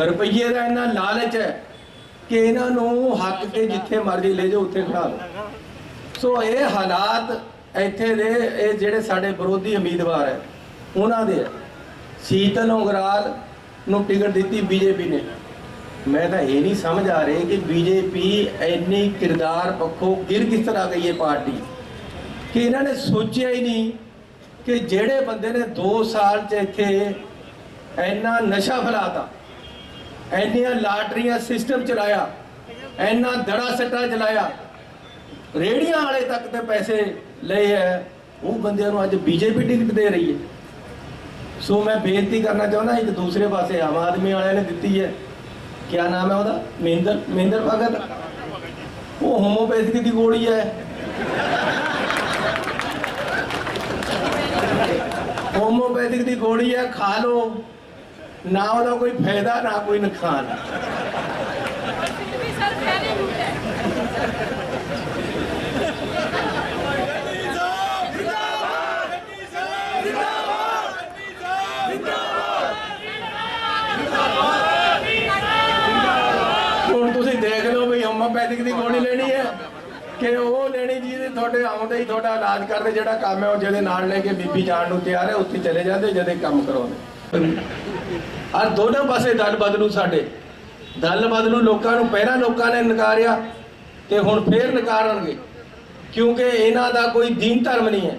ਰੁਪਈਏ ਦਾ ਇੰਨਾ ਲਾਲਚ ਹੈ ਕਿ ਇਹਨਾਂ ਨੂੰ ਹੱਕ ਕੇ ਜਿੱਥੇ ਮਰਜ਼ੀ ਲੈ ਜਾਓ, ਉੱਥੇ ਖੜਾ ਲਓ ਸੋ ਇਹ ਹਾਲਾਤ ਇੱਥੇ ਦੇ, ਇਹ ਜਿਹੜੇ ਸਾਡੇ ਵਿਰੋਧੀ ਉਮੀਦਵਾਰ ਹੈ, ਉਹਨਾਂ ਦੇ ਸੀਤਲ ਉਂਗਰਾਲ ਨੂੰ ਟਿਕਟ ਦਿੱਤੀ ਬੀਜੇਪੀ ਨੇ। ਮੈਂ ਤਾਂ ਇਹ ਨਹੀਂ ਸਮਝ ਆ ਰਹੀ ਕਿ ਬੀਜੇਪੀ ਇੰਨੀ ਕਿਰਦਾਰ ਪੱਖੋਂ ਗਿਰ ਕਿਸ ਤਰ੍ਹਾਂ ਗਈ ਹੈ ਪਾਰਟੀ। ਕਿ ਇਹਨਾਂ ਨੇ ਸੋਚਿਆ ਹੀ ਨਹੀਂ ਕਿ ਜਿਹੜੇ ਬੰਦੇ ਨੇ 2 ਸਾਲ ਚ ਇੱਥੇ ਇੰਨਾ ਨਸ਼ਾ ਫੈਲਾਤਾ ਇੰਨੀਆਂ ਲਾਟਰੀਆਂ ਸਿਸਟਮ ਚਲਾਇਆ, ਇੰਨਾ ਦੜਾ ਸੱਟਾ ਚਲਾਇਆ। ਰੇੜੀਆਂ ਵਾਲੇ ਤੱਕ ਤੇ ਪੈਸੇ ਲਏ ਹੈ, ਉਹ ਬੰਦਿਆਂ ਨੂੰ ਅੱਜ ਬੀਜੇਪੀ ਟਿਕਟ ਦੇ ਰਹੀ ਹੈ। ਸੋ ਮੈਂ ਬੇਨਤੀ ਕਰਨਾ ਚਾਹੁੰਦਾ, ਇੱਕ ਦੂਸਰੇ ਪਾਸੇ ਆਮ ਆਦਮੀ ਵਾਲਿਆਂ ਨੇ ਦਿੱਤੀ ਹੈ। ਕਿਆ ਨਾਮ ਹੈ ਉਹਦਾ? ਮਹਿੰਦਰ ਮਹਿੰਦਰ ਭਗਤ? ਉਹ ਹੋਮੋਪੈਥਿਕ ਦੀ ਗੋਲੀ ਹੈ। ਹੋਮੋਪੈਥਿਕ ਦੀ ਗੋਲੀ ਹੈ, ਖਾ ਲਓ। ਨਾ ਉਹਦਾ ਕੋਈ ਫਾਇਦਾ, ਨਾ ਕੋਈ ਨੁਕਸਾਨ। ਹੁਣ ਤੁਸੀਂ ਦੇਖ ਲਓ ਵੀ ਹੋਮੋਪੈਥਿਕ ਦੀ ਗੋਲੀ ਲੈਣੀ ਹੈ ਕਿ ਉਹ ਲੈਣੀ ਜਿਹਦੇ ਤੁਹਾਡੇ ਆਉਂਦੇ ਹੀ ਤੁਹਾਡਾ ਇਲਾਜ ਕਰਦੇ ਜਿਹੜਾ ਕੰਮ ਹੈ ਉਹ ਜਿਹਦੇ ਨਾਲ ਲੈ ਕੇ ਬੀਬੀ ਜਾਣ ਨੂੰ ਤਿਆਰ ਹੈ, ਉੱਥੇ ਚਲੇ ਜਾਂਦੇ ਜਦੇ ਕੰਮ ਕਰਾਉਂਦੇ। ਔਰ ਦੋਨੋਂ ਪਾਸੇ ਦਲ ਬਦਲੂ ਸਾਡੇ। ਦਲ ਬਦਲੂ ਲੋਕਾਂ ਨੂੰ ਪਹਿਲਾਂ ਲੋਕਾਂ ਨੇ ਨਕਾਰਿਆ ਤੇ ਹੁਣ ਫੇਰ ਨਕਾਰਨਗੇ। ਕਿਉਂਕਿ ਇਹਨਾਂ ਦਾ ਕੋਈ ਦੀਨ ਧਰਮ ਨਹੀਂ ਹੈ।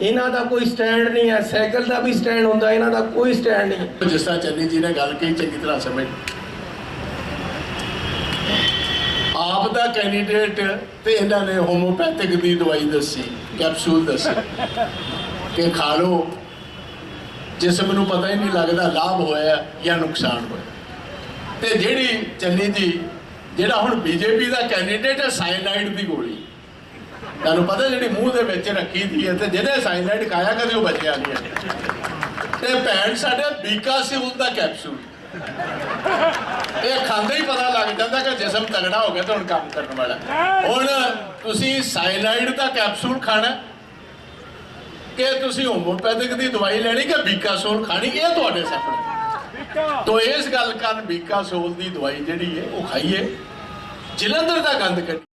ਇਹਨਾਂ ਦਾ ਕੋਈ ਸਟੈਂਡ ਨਹੀਂ ਹੈ। ਸਾਈਕਲ ਦਾ ਵੀ ਸਟੈਂਡ ਹੁੰਦਾ, ਇਹਨਾਂ ਦਾ ਕੋਈ ਸਟੈਂਡ ਨਹੀਂ ਹੈ। ਜਿਸ ਤਰ੍ਹਾਂ ਚੰਨੀ ਜੀ ਨੇ ਗੱਲ ਕਹੀ, ਚੰਗੀ ਤਰ੍ਹਾਂ ਸਮਝ। ਆਪ ਦਾ ਕੈਂਡੀਡੇਟ ਤੇ ਇਹਨਾਂ ਨੇ ਹੋਮੋਪੈਥਿਕ ਦੀ ਦਵਾਈ ਦੱਸੀ ਕੈਪਸੂਲ ਦੱਸੀ। ਕਿ ਖਾ ਲਓ। ਜਿਸਮ ਨੂੰ ਪਤਾ ਹੀ ਨਹੀਂ ਲੱਗਦਾ ਲਾਭ ਹੋਇਆ ਜਾਂ ਨੁਕਸਾਨ ਹੋਇਆ। ਤੇ ਜਿਹੜੀ ਚੰਨੀ ਜੀ, ਜਿਹੜਾ ਹੁਣ ਬੀਜੇਪੀ ਦਾ ਕੈਂਡੀਡੇਟ ਹੈ ਸਾਇਨਾਈਡ ਦੀ ਗੋਲੀ, ਤੁਹਾਨੂੰ ਪਤਾ ਜਿਹੜੀ ਮੂੰਹ ਦੇ ਵਿੱਚ ਰੱਖੀ ਦੀ ਹੈ ਤੇ ਜਿਹਨੇ ਸਾਇਨਾਈਡ ਖਾਇਆ ਕਦੇ ਉਹ ਬਚਿਆ ਨਹੀਂ ਹੈ। ਤੇ ਭੈਣ ਸਾਡੇ ਬੀਕਾ ਸਿਉਲ ਦਾ ਕੈਪਸੂਲ ਇਹ ਖਾਂਦੇ ਹੀ ਪਤਾ ਲੱਗ ਜਾਂਦਾ ਕਿ ਜਿਸਮ ਤਗੜਾ ਹੋ ਗਿਆ ਤਾਂ ਹੁਣ ਕੰਮ ਕਰਨ ਵਾਲਾ। ਹੁਣ ਤੁਸੀਂ ਸਾਇਨਾਈਡ ਦਾ ਕੈਪਸੂਲ ਖਾਣਾ ਕਿ ਤੁਸੀਂ ਹੋਮੋਪੈਥਿਕ ਦੀ ਦਵਾਈ ਲੈਣੀ ਕਿ ਬੀਕਾਸੋਲ ਖਾਣੀ? ਇਹ ਤੁਹਾਡੇ ਸਾਹਮਣੇ। ਤੋਂ ਇਸ ਗੱਲ ਕਰਨ ਬੀਕਾਸੋਲ ਦੀ ਦਵਾਈ ਜਿਹੜੀ ਹੈ, ਉਹ ਖਾਈਏ। ਜਲੰਧਰ ਦਾ ਗੰਦ ਕੱਢੀ।